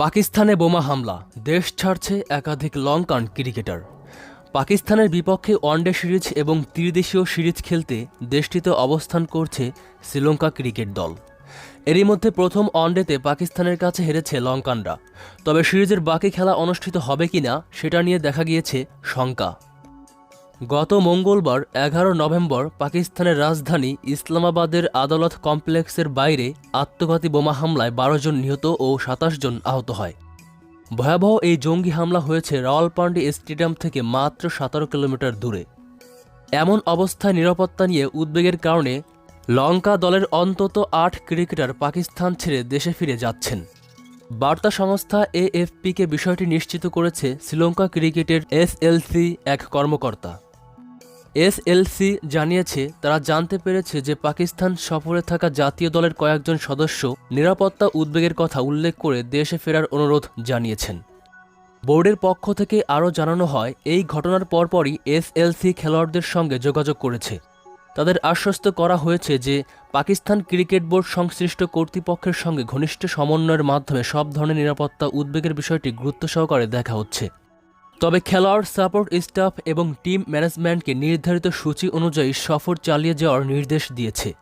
পাকিস্তানে বোমা হামলা, দেশ ছাড়ছে একাধিক লঙ্কান ক্রিকেটার। পাকিস্তানের বিপক্ষে ওয়ানডে সিরিজ এবং ত্রিদেশীয় সিরিজ খেলতে দেশটিতে অবস্থান করছে শ্রীলঙ্কা ক্রিকেট দল। এরই মধ্যে প্রথম ওয়ানডেতে পাকিস্তানের কাছে হেরেছে লঙ্কানরা তবে সিরিজের বাকি খেলা অনুষ্ঠিত হবে কিনা, সেটা নিয়ে দেখা গিয়েছে শঙ্কা। গত মঙ্গলবার এগারো নভেম্বর পাকিস্তানের রাজধানী ইসলামাবাদের আদালত কমপ্লেক্সের বাইরে আত্মঘাতী বোমা হামলায় বারো জন নিহত ও সাতাশ জন আহত হয়। ভয়াবহ এই জঙ্গি হামলা হয়েছে রাওয়ালপান্ডি স্টেডিয়াম থেকে মাত্র সতেরো কিলোমিটার দূরে। এমন অবস্থায় নিরাপত্তা নিয়ে উদ্বেগের কারণে লঙ্কা দলের অন্তত আট ক্রিকেটার পাকিস্তান ছেড়ে দেশে ফিরে যাচ্ছেন। বার্তা সংস্থা এএফপিকে বিষয়টি নিশ্চিত করেছে শ্রীলঙ্কা ক্রিকেটের এসএলসি এক কর্মকর্তা। এসএলসি জানিয়েছে, তারা জানতে পেরেছে যে পাকিস্তান সফরে থাকা জাতীয় দলের কয়েকজন সদস্য নিরাপত্তা উদ্বেগের কথা উল্লেখ করে দেশে ফেরার অনুরোধ জানিয়েছেন। বোর্ডের পক্ষ থেকে আরও জানানো হয়, এই ঘটনার পরপরই এসএলসি খেলোয়াড়দের সঙ্গে যোগাযোগ করেছে। তাদের আশ্বস্ত করা হয়েছে যে, পাকিস্তান ক্রিকেট বোর্ড সংশ্লিষ্ট কর্তৃপক্ষের সঙ্গে ঘনিষ্ঠ সমন্বয়ের মাধ্যমে সব ধরনের নিরাপত্তা উদ্বেগের বিষয়টি গুরুত্ব সহকারে দেখা হচ্ছে। তবে খেলোয়াড়, সাপোর্ট স্টাফ এবং টিম ম্যানেজমেন্টকে নির্ধারিত সূচি অনুযায়ী সফর চালিয়ে যাওয়ার নির্দেশ দিয়েছে।